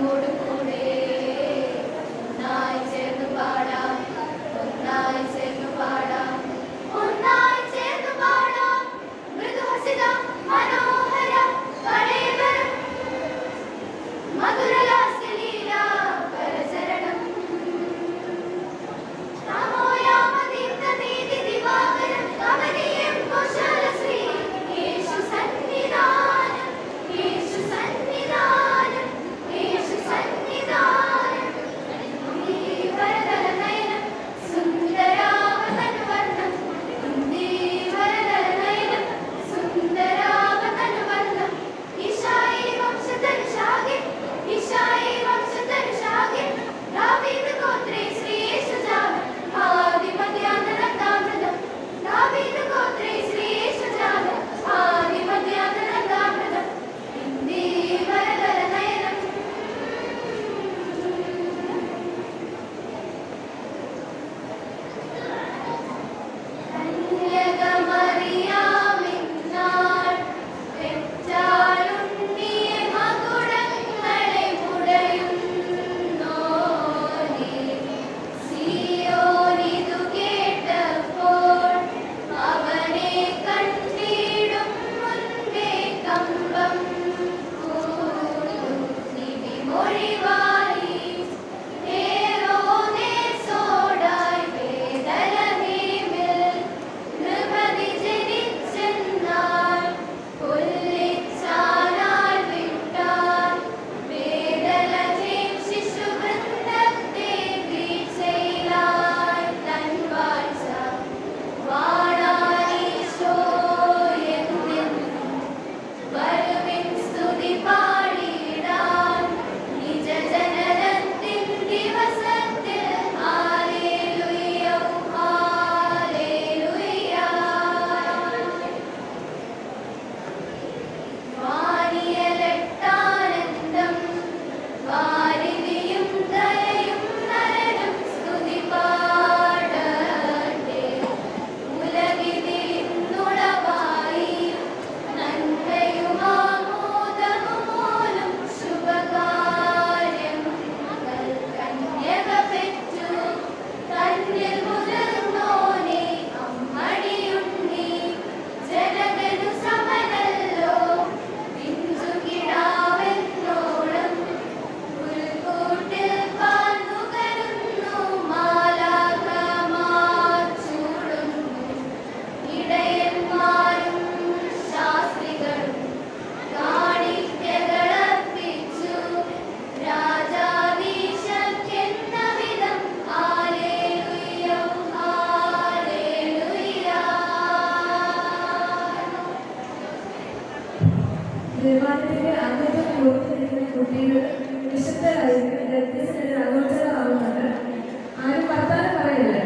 അങ്ങോട്ട് ദേവാലയത്തിന്റെ അംഗത്വം കൊടുത്തിരിക്കുന്ന കുട്ടികൾ വിശുദ്ധരായിരിക്കും അഗോചരമാവുന്നുണ്ട് ആരും വർത്താനം പറയില്ല.